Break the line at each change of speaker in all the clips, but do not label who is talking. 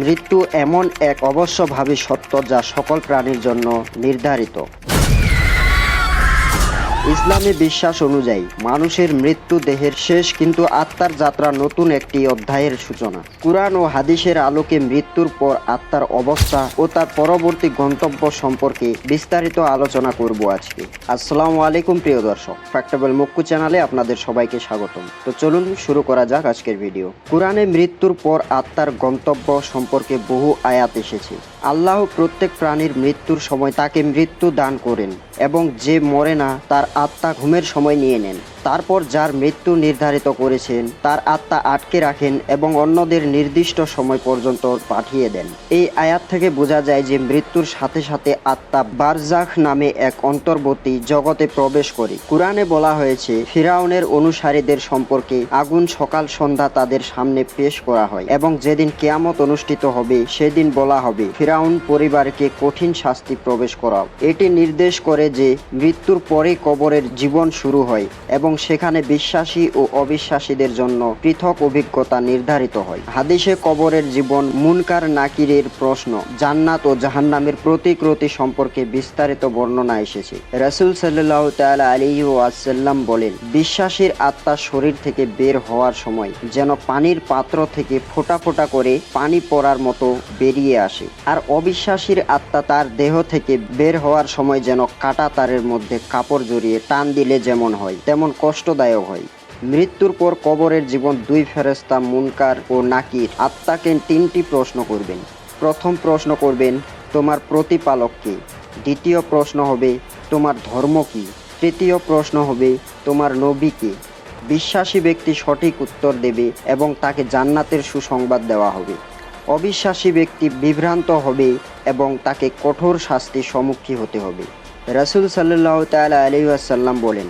মৃত্যু এমন এক অবশ্যভাবী সত্য যা সকল প্রাণীর জন্য নির্ধারিত। ইসলামী বিশ্বাস অনুযায়ী, মানুষের মৃত্যু দেহের শেষ কিন্তু আত্মার যাত্রা নতুন একটি অধ্যায়ের সূচনা। কুরআন ও হাদিসের আলোকে মৃত্যুর পর আত্মার অবস্থা ও তার পরবর্তী গন্তব্য সম্পর্কে বিস্তারিত আলোচনা করব আজকে। আসসালামু আলাইকুম, প্রিয় দর্শক। ফ্যাক্টেবল মুক্কু চ্যানেলে আপনাদের সবাইকে স্বাগতম। তো চলুন শুরু করা যাক আজকের ভিডিও। কুরআনে মৃত্যুর পর আত্মার গন্তব্য সম্পর্কে বহু আয়াত এসেছে। আল্লাহ প্রত্যেক প্রাণীর মৃত্যুর সময় তাকে মৃত্যু দান করেন এবং যে মরে না, তার আত্মা ঘুমের সময় নিয়ে নেন। তারপর যার মৃত্যু নির্ধারিত করেছেন, তার আত্মা আটকে রাখেন এবং অন্যদের নির্দিষ্ট সময় পর্যন্ত পাঠিয়ে দেন। এই আয়াত থেকে বোঝা যায় যে মৃত্যুর সাথে সাথে আত্মা বারজাখ নামে এক অন্তর্বর্তী জগতে প্রবেশ করে। কোরআনে বলা হয়েছে, ফিরাউনের অনুসারীদের সম্পর্কে আগুন সকাল সন্ধ্যা তাদের সামনে পেশ করা হয় এবং যেদিন কেয়ামত অনুষ্ঠিত হবে, সেদিন বলা হবে, ফিরাউন পরিবারকে কঠিন শাস্তি প্রবেশ করাও। এটি নির্দেশ করে যে মৃত্যুর পরে কবরের জীবন শুরু হয় এবং সেখানে বিশ্বাসী ও অবিশ্বাসীদের জন্য পৃথক অভিজ্ঞতা নির্ধারিত হয়। হাদিসে কবরের জীবন মুনকার নাকিরের প্রশ্ন, জান্নাত ও জাহান্নামের প্রতিকৃতি সম্পর্কে বিস্তারিত বর্ণনা এসেছে। রাসূল সাল্লাহ তাআলা আলাইহি ওয়াসাল্লাম বলেন, বিশ্বাসীর আত্মা শরীর থেকে বের হওয়ার সময় যেন পানির পাত্র থেকে ফোটা ফোটা করে পানি পড়ার মতো বেরিয়ে আসে। আর অবিশ্বাসীর আত্মা তার দেহ থেকে বের হওয়ার সময় যেন কাটা তারের মধ্যে কাপড় জড়িয়ে টান দিলে যেমন হয়, তেমন কষ্টদায়ক হয়। মৃত্যুর পর কবরের জীবন দুই ফেরেস্তা মুনকার ও নাকির। আত্মাকে তিনটি প্রশ্ন করবেন। প্রথম প্রশ্ন করবেন, তোমার প্রতিপালক কে? দ্বিতীয় প্রশ্ন হবে, তোমার ধর্ম কি? তৃতীয় প্রশ্ন হবে, তোমার নবী কে? বিশ্বাসী ব্যক্তি সঠিক উত্তর দেবে এবং তাকে জান্নাতের সুসংবাদ দেওয়া হবে। অবিশ্বাসী ব্যক্তি বিভ্রান্ত হবে এবং তাকে কঠোর শাস্তির সম্মুখীন হতে হবে। রাসুল সাল্লাহ তালা আলহাসাল্লাম বলেন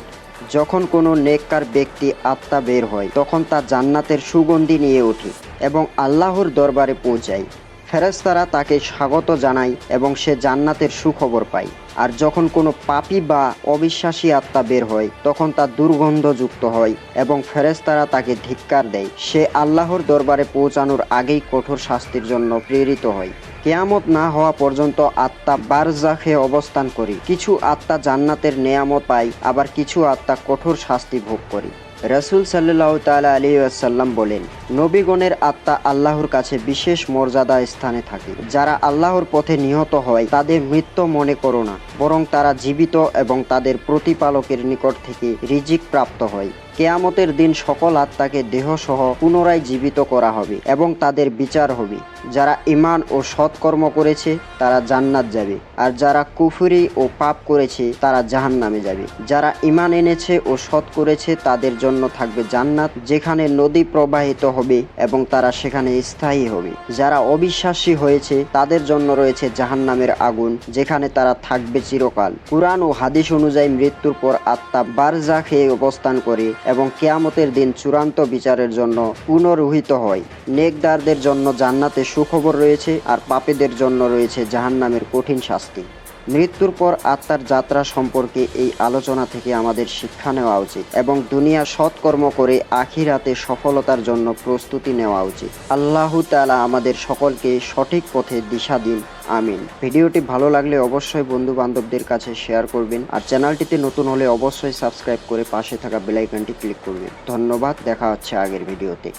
যখন কোনো নেককার ব্যক্তি আত্মা বের হয়, তখন তা জান্নাতের সুগন্ধি নিয়ে ওঠে এবং আল্লাহর দরবারে পৌঁছায়। ফেরেস্তারা তাকে স্বাগত জানায় এবং সে জান্নাতের সুখবর পায়। আর যখন কোনো পাপী বা অবিশ্বাসী আত্মা বের হয়, তখন তা দুর্গন্ধযুক্ত হয় এবং ফেরেস্তারা তাকে ধিক্কার দেয়। সে আল্লাহর দরবারে পৌঁছানোর আগেই কঠোর শাস্তির জন্য প্রেরিত হয়। কেয়ামত না হওয়া পর্যন্ত আত্মা বারজাখে অবস্থান করে। কিছু আত্মা জান্নাতের নেয়ামত পায় আবার কিছু আত্মা কঠোর শাস্তি ভোগ করি। রসুল সাল্লাহ তালা আলী আসাল্লাম বলেন, নবীগণের আত্মা আল্লাহর কাছে বিশেষ মর্যাদা স্থানে থাকে। যারা আল্লাহর পথে নিহত হয়, তাদের মৃত্যু মনে করো না, বরং তারা জীবিত এবং তাদের প্রতিপালকের নিকট থেকে রিজিক প্রাপ্ত হয়। কেয়ামতের দিন সকল আত্মাকে দেহসহ পুনরায় জীবিত করা হবে এবং তাদের বিচার হবে। যারা ইমান ও সৎকর্ম করেছে, তারা জান্নাত যাবে। আর যারা কুফুরি ও পাপ করেছে, তারা জাহান নামে যাবে। যারা ইমান এনেছে ও সৎ করেছে, তাদের জন্য থাকবে জান্নাত, যেখানে নদী প্রবাহিত হবে এবং তারা সেখানে স্থায়ী হবে। যারা অবিশ্বাসী হয়েছে, তাদের জন্য রয়েছে জাহান নামের আগুন, যেখানে তারা থাকবে চিরকাল। কুরআন ও হাদিস অনুযায়ী মৃত্যুর পর আত্মা বারজা খেয়ে অবস্থান করে এবং কেয়ামতের দিন চূড়ান্ত বিচারের জন্য পুনরুহিত হয়। নেকদারদের জন্য জান্নাতে সুখবর রয়েছে আর পাপীদের জন্য রয়েছে জাহান্নামের কঠিন শাস্তি। মৃত্যুর পর আত্মার যাত্রা সম্পর্কে এই আলোচনা থেকে আমাদের শিক্ষা নেওয়া উচিত এবং দুনিয়া সৎকর্ম করে আখিরাতে সফলতার জন্য প্রস্তুতি নেওয়া উচিত। আল্লাহ তালা আমাদের সকলকে সঠিক পথে দিশা দিন। আমিন। ভিডিওটি ভালো লাগলে অবশ্যই বন্ধু বান্ধবদের কাছে শেয়ার করবেন আর চ্যানেলটিতে নতুন হলে অবশ্যই সাবস্ক্রাইব করে পাশে থাকা বেলাইকনটি ক্লিক করবেন। ধন্যবাদ, দেখা হচ্ছে আগের ভিডিওতে।